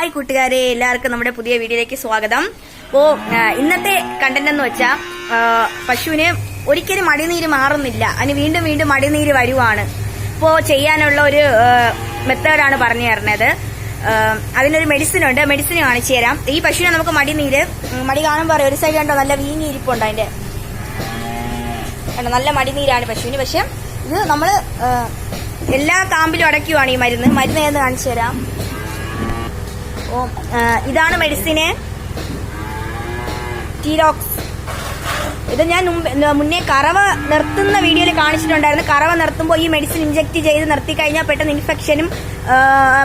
Hi കൂട്ടുകാരെ. എല്ലാവർക്കും നമ്മുടെ പുതിയ വീഡിയോയിലേക്ക് സ്വാഗതം. അപ്പോ ഇന്നത്തെ കണ്ടന്റ് എന്ന് വെച്ചാൽ പശുവിന് ഒരിക്കലും മടിനീര് മാറുന്നില്ല. അതിന് വീണ്ടും വീണ്ടും മടിനീര് വരുവാണ്. ഇപ്പോ ചെയ്യാനുള്ള ഒരു മെത്തേഡാണ് പറഞ്ഞു തരുന്നത്. അതിനൊരു മെഡിസിൻ ഉണ്ട്. മെഡിസിൻ കാണിച്ചു തരാം. ഈ പശുവിനെ നമുക്ക് മടിനീര് മടി കാണുമ്പോൾ ഒരു സൈഡ് കണ്ടോ നല്ല വീങ്ങി ഇരിപ്പുണ്ട് അതിന്റെ. കണ്ടോ നല്ല മടിനീരാണ് പശുവിന്. പക്ഷെ ഇത് നമ്മൾ എല്ലാ കാമ്പിലും അടയ്ക്കുവാണ് ഈ മരുന്ന്. മരുന്ന് ഏതെന്ന് കാണിച്ചു തരാം. ഇതാണ് മെഡിസിന്. ടീലോക്സ് ഇത് ഞാൻ മുന്നേ കറവ നിർത്തുന്ന വീഡിയോയിൽ കാണിച്ചിട്ടുണ്ടായിരുന്നു. കറവ നിർത്തുമ്പോൾ ഈ മെഡിസിൻ ഇഞ്ചെക്ട് ചെയ്ത് നിർത്തി കഴിഞ്ഞാൽ പെട്ടെന്ന് ഇൻഫെക്ഷനും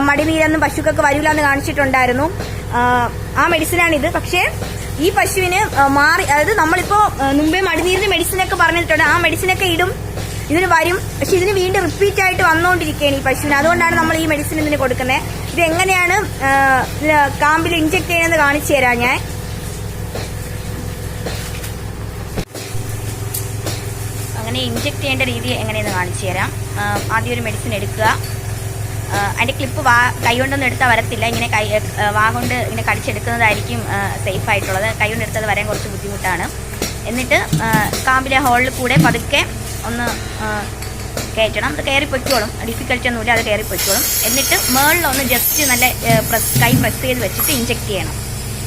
മടിനീരെന്നും പശുക്കൾക്ക് വരില്ല എന്ന് കാണിച്ചിട്ടുണ്ടായിരുന്നു. ആ, മെഡിസിനാണിത്. പക്ഷേ ഈ പശുവിന് മാറി അതായത് നമ്മളിപ്പോ മുമ്പേ മടിനീരിന് മെഡിസിനൊക്കെ പറഞ്ഞിട്ടുണ്ട്. ആ മെഡിസിനൊക്കെ ഇടും. ഇതിന് വരും. പക്ഷെ ഇതിന് വീണ്ടും റിപ്പീറ്റ് ആയിട്ട് വന്നുകൊണ്ടിരിക്കുകയാണ് ഈ പശുവിന്. അതുകൊണ്ടാണ് നമ്മൾ ഈ മെഡിസിൻ ഇതിന് കൊടുക്കുന്നത്. ഇത് എങ്ങനെയാണ് കാമ്പിൽ ഇഞ്ചെക്ട് ചെയ്യണമെന്ന് കാണിച്ചു തരാം ഞാൻ. അങ്ങനെ ഇഞ്ചെക്ട് ചെയ്യേണ്ട രീതി എങ്ങനെയെന്ന് കാണിച്ചു തരാം. ആദ്യം ഒരു മെഡിസിൻ എടുക്കുക. അതിന്റെ ക്ലിപ്പ് വാ കൈ കൊണ്ടൊന്നും എടുത്താൽ വരത്തില്ല. ഇങ്ങനെ കൈ വാ കൊണ്ട് ഇങ്ങനെ കടിച്ചെടുക്കുന്നതായിരിക്കും സേഫ് ആയിട്ടുള്ളത്. കൈ കൊണ്ട് എടുത്തത് വരാൻ കുറച്ച് ബുദ്ധിമുട്ടാണ്. എന്നിട്ട് കാമ്പിലെ ഹോളിൽ കൂടെ പതുക്കെ ഒന്ന് കയറ്റണം. അത് കയറി പൊയ്ക്കോളും. ഡിഫിക്കൽറ്റി ഒന്നുമില്ല അത് കയറി പൊയ്ക്കോളും. എന്നിട്ട് മേളിൽ ഒന്ന് ജസ്റ്റ് നല്ല പ്രസ് കൈ പ്രസ് ചെയ്ത് വെച്ചിട്ട് ഇഞ്ചക്ട് ചെയ്യണം.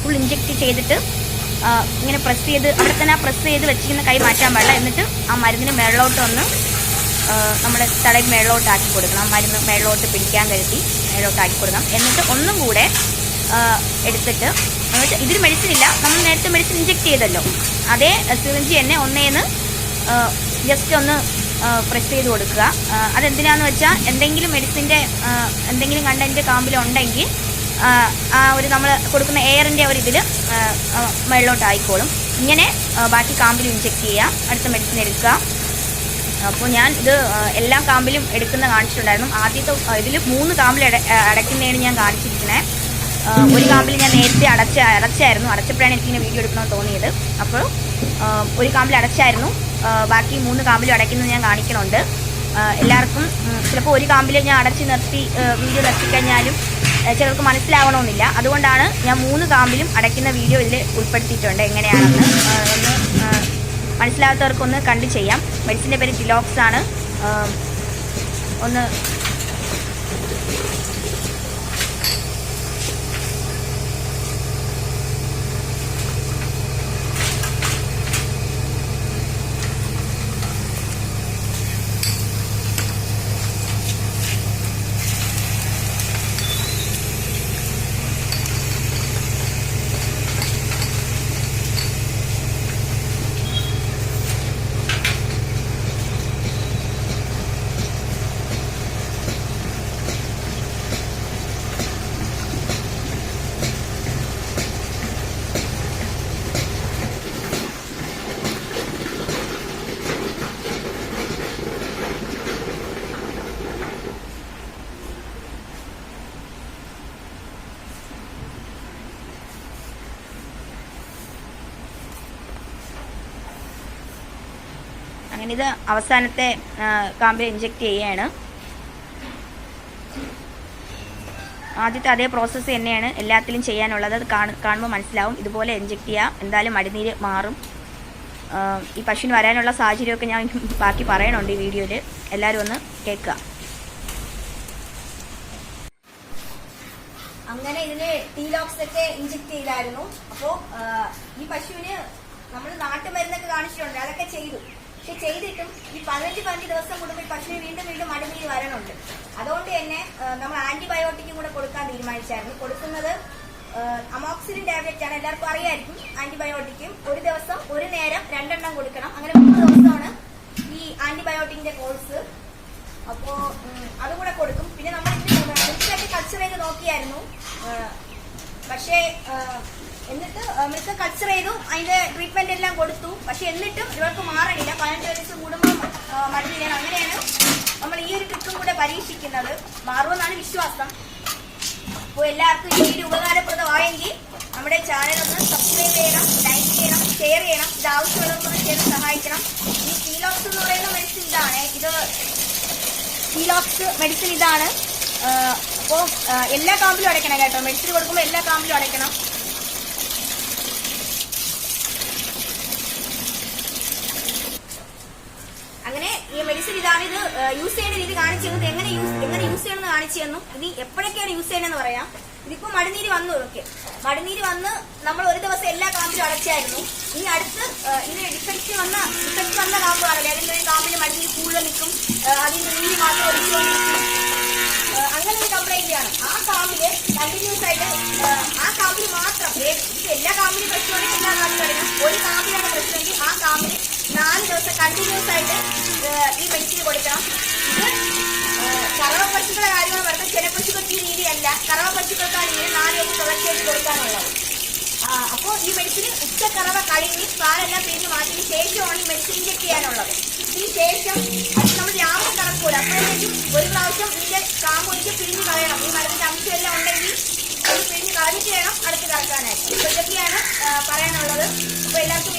ഫുൾ ഇഞ്ചക്ട് ചെയ്തിട്ട് ഇങ്ങനെ പ്രസ് ചെയ്ത് അവിടെ തന്നെ ആ പ്രസ് ചെയ്ത് വെച്ചിരിക്കുന്ന കൈ മാറ്റാൻ പാടില്ല. എന്നിട്ട് ആ മരുന്നിന് മേളിലോട്ട് ഒന്ന് നമ്മൾ തലയിൽ മേളിലോട്ട് ആക്കി കൊടുക്കണം മരുന്ന് മേളിലോട്ട് പിടിക്കാൻ കരുതി മേളിലോട്ട് ആക്കി കൊടുക്കണം. എന്നിട്ട് ഒന്നും കൂടെ എടുത്തിട്ട് എന്നുവെച്ചാൽ ഇതിൽ മെഡിസിൻ ഇല്ല. നമ്മൾ നേരത്തെ മെഡിസിൻ ഇഞ്ചെക്ട് ചെയ്തല്ലോ. അതേ സിറിഞ്ചി തന്നെ ഒന്നേന്ന് ജസ്റ്റ് ഒന്ന് പ്രസ് ചെയ്ത് കൊടുക്കുക. അതെന്തിനാന്ന് വെച്ചാൽ എന്തെങ്കിലും മെഡിസിന്റെ എന്തെങ്കിലും കണ്ടന്റ് കാമ്പിലുണ്ടെങ്കിൽ ആ, ഒരു നമ്മൾ കൊടുക്കുന്ന എയറിന്റെ ഒരു ഇതിൽ വെള്ളോട്ടായിക്കോളും ഇങ്ങനെ ബാക്കി കാമ്പിൽ ഇഞ്ചെക്ട് ചെയ്യുക. അടുത്ത മെഡിസിൻ എടുക്കുക. അപ്പോൾ ഞാൻ ഇത് എല്ലാ കാമ്പിലും എടുക്കുന്ന കാണിച്ചിട്ടുണ്ടായിരുന്നു. ആദ്യത്തെ ഇതിൽ മൂന്ന് കാമ്പിൽ അടയ്ക്കുന്നതിന് ഞാൻ കാണിച്ചിരിക്കുന്നത് ഒരു കാമ്പിൽ ഞാൻ നേരത്തെ അടച്ച അടച്ചായിരുന്നു. അടച്ചപ്പോഴാണ് എനിക്കിങ്ങനെ വീഡിയോ എടുക്കണമെന്ന് തോന്നിയത്. അപ്പോൾ ഒരു കാമ്പിൽ അടച്ചായിരുന്നു. ബാക്കി മൂന്ന് കാമ്പിലും അടയ്ക്കുന്നത് ഞാൻ കാണിക്കണുണ്ട്. എല്ലാവർക്കും ചിലപ്പോൾ ഒരു കാമ്പിൽ ഞാൻ അടച്ച് നിർത്തി വീഡിയോ നിർത്തിക്കഴിഞ്ഞാലും ചിലർക്ക് മനസ്സിലാവണമെന്നില്ല. അതുകൊണ്ടാണ് ഞാൻ മൂന്ന് കാമ്പിലും അടയ്ക്കുന്ന വീഡിയോ ഇതിൽ ഉൾപ്പെടുത്തിയിട്ടുണ്ട്. എങ്ങനെയാണെന്ന് ഒന്ന് മനസ്സിലാകാത്തവർക്കൊന്ന് കണ്ടു ചെയ്യാം. മെഡിസിന്റെ പേര് ടിലോക്സ് ആണ്. ഒന്ന് അങ്ങനെ ഇത് അവസാനത്തെ കാമ്പിൽ ഇഞ്ചെക്ട് ചെയ്യാണ്. ആദ്യത്തെ അതേ പ്രോസസ്സ് തന്നെയാണ് എല്ലാത്തിലും ചെയ്യാനുള്ളത്. അത് കാണുമ്പോൾ മനസ്സിലാവും. ഇതുപോലെ ഇഞ്ചെക്ട് ചെയ്യാം. എന്തായാലും മടിനീര് മാറും. ഈ പശുവിന് വരാനുള്ള സാഹചര്യമൊക്കെ ഞാൻ ബാക്കി പറയണുണ്ട് ഈ വീഡിയോയിൽ എല്ലാവരും ഒന്ന് കേൾക്കുക. അങ്ങനെ ഇതിന് ടീലോക്സ് ഒക്കെ ഇഞ്ചെക്ട് ചെയ്തായിരുന്നു. അപ്പോ ഈ പശുവിന് നമ്മൾ നാട്ടുമരുന്നൊക്കെ കാണിച്ചിട്ടുണ്ട്. അതൊക്കെ ചെയ്തു. പക്ഷെ ചെയ്തിട്ടും ഈ പതിനഞ്ച് പതിനഞ്ച് ദിവസം കൂടുമ്പോൾ പശുവിന് വീണ്ടും വീണ്ടും മടിനീര് വരണുണ്ട്. അതുകൊണ്ട് തന്നെ നമ്മൾ ആന്റിബയോട്ടിക്കും കൂടെ കൊടുക്കാൻ തീരുമാനിച്ചായിരുന്നു. കൊടുക്കുന്നത് അമോക്സിലിൻ ടാബ്ലറ്റ് ആണ്. എല്ലാവർക്കും അറിയായിരിക്കും ആന്റിബയോട്ടിക്കും ഒരു ദിവസം ഒരു നേരം രണ്ടെണ്ണം കൊടുക്കണം. അങ്ങനെ മൂന്ന് ദിവസമാണ് ഈ ആന്റിബയോട്ടിക്കിന്റെ കോഴ്സ് അപ്പോ അതുകൂടെ അതും കൊടുക്കും. പിന്നെ നമ്മൾ ചെയ്ത് നോക്കിയായിരുന്നു. പക്ഷേ എന്നിട്ട് മിക്ക കൾച്ചർ ചെയ്തു. അതിന്റെ ട്രീറ്റ്മെന്റ് എല്ലാം കൊടുത്തു. പക്ഷെ എന്നിട്ടും ഇവർക്ക് മാറണില്ല. പതിനെട്ട് വയസ്സ് കൂടുമ്പോൾ മരുന്നില്ല അങ്ങനെയാണ് നമ്മൾ ഈ ഒരു ട്രിപ്പും കൂടെ പരീക്ഷിക്കുന്നത്. മാറുമെന്നാണ് വിശ്വാസം. അപ്പോൾ എല്ലാവർക്കും ഈ വീഡിയോ ഉപകാരപ്രദമായെങ്കിൽ നമ്മുടെ ചാനൽ ഒന്ന് സബ്സ്ക്രൈബ് ചെയ്യണം ലൈക്ക് ചെയ്യണം ഷെയർ ചെയ്യണം. ഇത് ആവശ്യമുള്ളവർക്കൊന്ന് ചെയ്ത് സഹായിക്കണം. ഈ സീലോക്സ് എന്ന് പറയുന്ന മെഡിസിൻ ഇതാണ്. ഇത് സീലോക്സ് മെഡിസിൻ ഇതാണ്. അപ്പോൾ എല്ലാ കാമ്പിലും അടയ്ക്കണം കേട്ടോ. മെഡിസിൻ കൊടുക്കുമ്പോൾ എല്ലാ കാമ്പിലും അടയ്ക്കണം അങ്ങനെ ഈ ഇതാണ് ഇത് യൂസ് ചെയ്യേണ്ട രീതി കാണിച്ചു തന്നത് എങ്ങനെ എങ്ങനെ യൂസ് ചെയ്യണമെന്ന് കാണിച്ചു തന്നു ഇനി എപ്പോഴൊക്കെയാണ് യൂസ് ചെയ്യണമെന്ന് പറയാം. ഇതിപ്പോ മടിനീര് വന്നു ഓക്കെ. മടിനീര് വന്ന് നമ്മൾ ഒരു ദിവസം എല്ലാ കാമ്പിലും അടച്ചായിരുന്നു. ഇനി അടുത്ത് ഇതിന് ഡിഫക്റ്റ് വന്ന ഡിഫക്റ്റ് വന്ന കാമ്പാണല്ലോ അതിന്റെ ഒരു കാമ്പിൽ മടിനീര് കൂടുതൽ നിൽക്കും. അതിന്റെ നീര് മാത്രം ഒഴിച്ചുകൊണ്ടിരിക്കും അങ്ങനെ ഒരു കംപ്ലൈന്റ് ആണ്. ആ കാമ്പിൽ കണ്ടിന്യൂസ് ആയിട്ട് ആ, കാമ്പിൽ മാത്രം എല്ലാ കാമ്പിലും പ്രശ്നമാണെങ്കിൽ എല്ലാ കാമ്പിലും ഒരു കാമ്പിലാണ് പ്രശ്നമെങ്കിൽ ആ കാമ്പിൽ നാല് ദിവസം കണ്ടിന്യൂസ് ആയിട്ട് ഈ മെഡിസിൻ കൊടുക്കണം ഇത് കറവ പശുക്കളുടെ കാര്യങ്ങൾ പറഞ്ഞാൽ ചില പശുക്കൾക്ക് ഈ രീതിയല്ല. കറവ പശുക്കൾക്കാണ് ഇങ്ങനെ നാല് ദിവസം തുടർച്ചയായിട്ട് കൊടുക്കാനുള്ളത് അപ്പോൾ ഈ മെഡിസിന് ഉച്ചക്കറവ കഴിഞ്ഞ് പാലെല്ലാം പിരിഞ്ഞ് മാറ്റിയ ശേഷമാണ് ഈ മെഡിസിൻ ഇഞ്ചക്ട് ചെയ്യാനുള്ളത്. ഇതിന് ശേഷം അത് നമ്മൾ രാവിലെ കറക്കൂല. അപ്പോഴത്തേക്കും ഒരു പ്രാവശ്യം ഇതിന്റെ കാമ്പൊഴിച്ച് പിരിഞ്ഞ് കളയണം. ഈ മരത്തിന്റെ അംശം എല്ലാം ഉണ്ടെങ്കിൽ അത് പിരിഞ്ഞ് കളഞ്ഞിട്ട് വേണം അടുത്ത് കറക്കാനായിട്ട്. അപ്പോൾ ഇതൊക്കെയാണ് പറയാനുള്ളത്. അപ്പോൾ എല്ലാവർക്കും